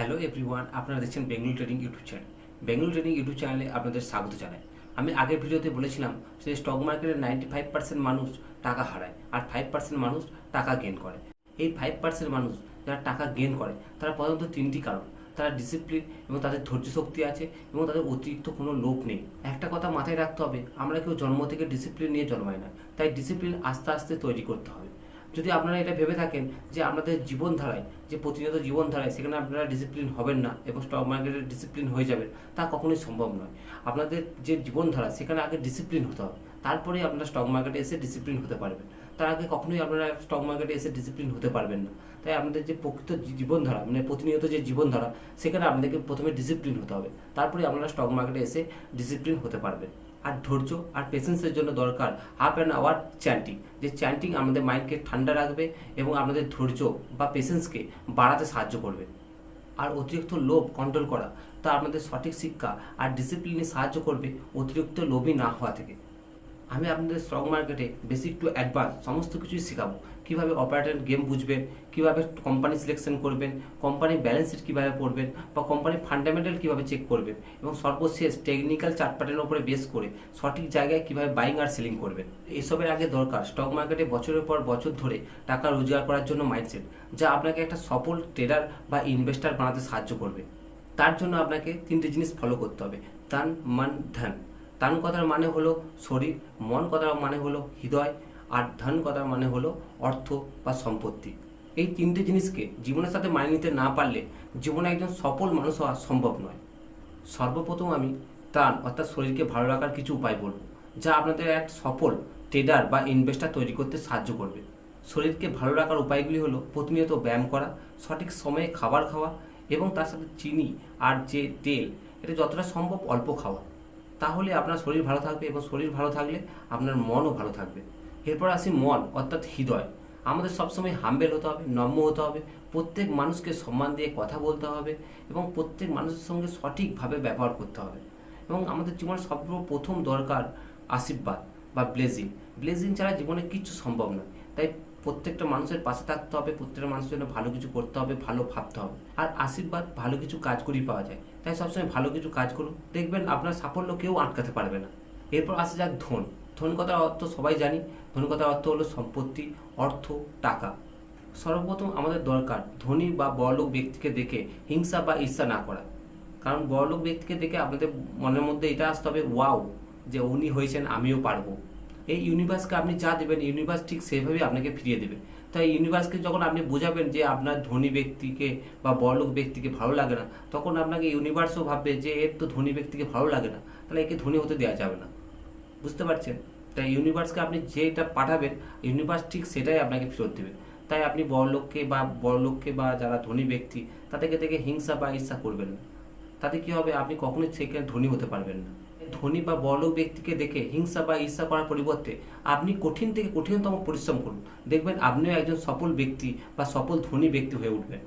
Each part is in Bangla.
হ্যালো এভরিওয়ান আপনারা দেখছেন Bengal trading YouTube channel Bengal trading YouTube চ্যানেলে আপনাদের স্বাগত জানাই। আমি আগের ভিডিওতে বলেছিলাম যে স্টক মার্কেটের নাইনটি ফাইভ পার্সেন্ট মানুষ টাকা হারায় আর ফাইভ পার্সেন্ট মানুষ টাকা গেন করে। এই ফাইভ পার্সেন্ট মানুষ যারা টাকা গেন করে, তারা প্রধানত তিনটি কারণ। তারা ডিসিপ্লিন এবং তাদের ধৈর্য শক্তি আছে এবং তাদের অতিরিক্ত কোনো লোভ নেই। একটা কথা মাথায় রাখতে হবে, আমরা কেউ জন্ম থেকে ডিসিপ্লিন নিয়ে জন্মাই না। তাই ডিসিপ্লিন আস্তে আস্তে তৈরি করতে হবে। যদি আপনারা এটা ভেবে থাকেন যে আপনাদের জীবনধারায়, যে প্রতিনিয়ত জীবনধারায় সেখানে আপনারা ডিসিপ্লিন হবেন না এবং স্টক মার্কেটের ডিসিপ্লিন হয়ে যাবেন, তা কখনোই সম্ভব নয়। আপনাদের যে জীবনধারা, সেখানে আগে ডিসিপ্লিন হতে হবে। তারপরেই আপনারা স্টক মার্কেটে এসে ডিসিপ্লিন হতে পারবেন। তার আগে কখনোই আপনারা স্টক মার্কেটে এসে ডিসিপ্লিন হতে পারবেন না। তাই আপনাদের যে প্রকৃত জীবনধারা মানে প্রতিনিয়ত যে জীবনধারা, সেখানে আপনাদেরকে প্রথমে ডিসিপ্লিন হতে হবে। তারপরে আপনারা স্টক মার্কেটে এসে ডিসিপ্লিন হতে পারবেন। আর ধৈর্য আর পেশেন্সের জন্য দরকার হাফ অ্যান্ড আওয়ার চ্যান্টিং যে চ্যান্টিং আমাদের মাইন্ডকে ঠান্ডা রাখবে এবং আমাদের ধৈর্য বা পেশেন্সকে বাড়াতে সাহায্য করবে। আর অতিরিক্ত লোভ কন্ট্রোল করা। তা আপনাদের সঠিক শিক্ষা আর ডিসিপ্লিনে সাহায্য করবে অতিরিক্ত লোভী না হওয়া থেকে। আমি আপনাদের স্টক মার্কেটে বেসিক টু অ্যাডভান্স সমস্ত কিছুই শেখাবো। কীভাবে অপারেটর গেম বুঝবেন, কীভাবে কোম্পানি সিলেকশন করবেন কোম্পানির ব্যালেন্স শিট কীভাবে পড়বেন বা কোম্পানির ফান্ডামেন্টাল কীভাবে চেক করবেন এবং সর্বশেষ টেকনিক্যাল চার্ট প্যাটার্নের উপরে বেস করে সঠিক জায়গায় কীভাবে বাইং আর সেলিং করবেন। এসবের আগে দরকার স্টক মার্কেটে বছরের পর বছর ধরে টাকা রোজগার করার জন্য মাইন্ডসেট যা আপনাকে একটা সফল ট্রেডার বা ইনভেস্টার বানাতে সাহায্য করবে। তার জন্য আপনাকে তিনটে জিনিস ফলো করতে হবে। তান মান ধ্যান তান কথার মানে হলো শরীর, মন কথার মানে হলো হৃদয়, আর ধন কথার মানে হলো অর্থ বা সম্পত্তি। এই তিনটে জিনিসকে জীবনের সাথে মানিয়ে নিতে না পারলে জীবনে একজন সফল মানুষ হওয়া সম্ভব নয়। সর্বপ্রথম আমি তান অর্থাৎ শরীরকে ভালো রাখার কিছু উপায় বলব, যা আপনাদের এক সফল ট্রেডার বা ইনভেস্টার তৈরি করতে সাহায্য করবে। শরীরকে ভালো রাখার উপায়গুলি হলো প্রতিনিয়ত ব্যায়াম করা, সঠিক সময়ে খাবার খাওয়া এবং তার সাথে চিনি আর যে তেল, এটা যতটা সম্ভব অল্প খাওয়া। তাহলে আপনার শরীর ভালো থাকবে এবং শরীর ভালো থাকলে আপনার মনও ভালো থাকবে। এরপর আসি মন, অর্থাৎ হৃদয়। আমাদের সবসময় হাম্বেল হতে হবে নম্য হতে হবে, প্রত্যেক মানুষকে সম্মান দিয়ে কথা বলতে হবে এবং প্রত্যেক মানুষের সঙ্গে সঠিকভাবে ব্যবহার করতে হবে। এবং আমাদের জীবনে সর্বপ্রথম দরকার আশীর্বাদ বা ব্লেজিং ব্লেজিং ছাড়া জীবনে কিচ্ছু সম্ভব নয়। তাই প্রত্যেকটা মানুষের পাশে থাকতে হবে, প্রত্যেকটা মানুষের জন্য ভালো কিছু করতে হবে, ভালো ভাবতে হবে। আর আশীর্বাদ, ভালো কিছু কাজ করেই পাওয়া যায়। তাই সবসময় ভালো কিছু কাজ করুন। দেখবেন আপনার সাফল্য কেউ আটকাতে পারবে না। এরপর আসে যাক ধন। ধন কথার অর্থ সবাই জানি। ধন কথার অর্থ হলো সম্পত্তি, অর্থ, টাকা। সর্বপ্রথম আমাদের দরকার ধনী বা বড়লোক ব্যক্তিকে দেখে হিংসা বা ঈর্ষা না করা। কারণ বড়লোক ব্যক্তিকে দেখে আপনাদের মনের মধ্যে এটা আসতে হবে, ওয়াও, যে উনি হয়েছেন, আমিও পারব। এই ইউনিভার্সকে আপনি যা দেবেন ইউনিভার্স ঠিক সেভাবেই আপনাকে ফিরিয়ে দেবে। তাই ইউনিভার্সকে যখন আপনি বোঝাবেন যে আপনার ধনী ব্যক্তিকে বা বড়লোক ব্যক্তিকে ভালো লাগে না, তখন আপনাকে ইউনিভার্সও ভাববে যে এর তো ধনী ব্যক্তিকে ভালো লাগে না, তাহলে একে ধনী হতে দেওয়া যাবে না। বুঝতে পারছেন? তাই ইউনিভার্সকে আপনি যেটা পাঠাবেন ইউনিভার্স ঠিক সেটাই আপনাকে ফেরত দেবে। তাই আপনি বড়লোককে বা বড়লোককে বা যারা ধনী ব্যক্তি, তাদেরকে দেখে হিংসা বা ঈর্ষা করবেন না। তাতে কি হবে? আপনি কখনোই সেখানে ধনী হতে পারবেন না। ধনী বা বড়লোক ব্যক্তিকে দেখে হিংসা বা ঈর্ষা করার পরিবর্তে আপনি কঠিন থেকে কঠিনতম পরিশ্রম করুন। দেখবেন আপনিও একজন সফল ব্যক্তি বা সফল ধনী ব্যক্তি হয়ে উঠবেন।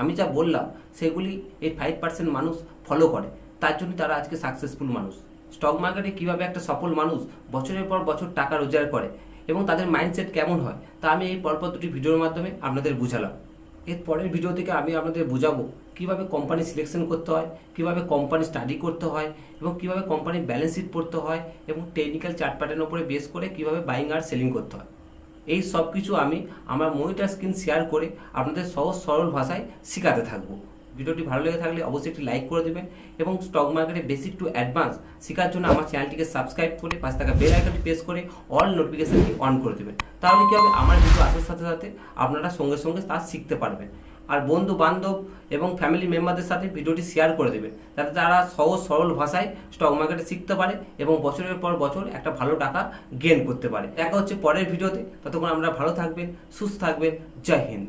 আমি যা বললাম, সেগুলি এই ফাইভ পার্সেন্ট মানুষ ফলো করে। তার জন্য তারা আজকে সাকসেসফুল মানুষ। স্টক মার্কেটে কীভাবে একটা সফল মানুষ বছরের পর বছর টাকা রোজগার করে এবং তাদের মাইন্ডসেট কেমন হয়, তা আমি এই পরপর দুটি ভিডিওর মাধ্যমে আপনাদের বুঝালাম। এর পরের ভিডিও থেকে আমি আপনাদের বোঝাবো কীভাবে কোম্পানি সিলেকশন করতে হয়, কীভাবে কোম্পানি স্টাডি করতে হয় এবং কীভাবে কোম্পানির ব্যালেন্স শিট পড়তে হয় এবং টেকনিক্যাল চার্ট প্যাটার্নের উপরে বেস করে কীভাবে বাইং আর সেলিং করতে হয়। এই সব কিছু আমি আমার মনিটার স্ক্রিন শেয়ার করে আপনাদের সহজ সরল ভাষায় শেখাতে থাকব। ভিডিওটি ভালো লেগে থাকলে অবশ্যই একটি লাইক করে দেবেন এবং স্টক মার্কেটে বেসিক টু অ্যাডভান্স শেখার জন্য আমার চ্যানেলটিকে সাবস্ক্রাইব করে পাশে থাকা বেল আইকনটি প্রেস করে অল নোটিফিকেশানটি অন করে দেবেন। তাহলে কি হবে? আমার ভিডিও আসার সাথে সাথে আপনারা সঙ্গে সঙ্গে তা শিখতে পারবেন। আর বন্ধু বান্ধব এবং ফ্যামিলি মেম্বারদের সাথে ভিডিওটি শেয়ার করে দেবেন। যাতে তারা সহজ, সরল ভাষায় স্টক মার্কেটে শিখতে পারে এবং বছরের পর বছর একটা ভালো টাকা গেন করতে পারে। দেখা হচ্ছে পরের ভিডিওতে। ততক্ষণ আমরা ভালো থাকবেন, সুস্থ থাকবেন। জয় হিন্দ।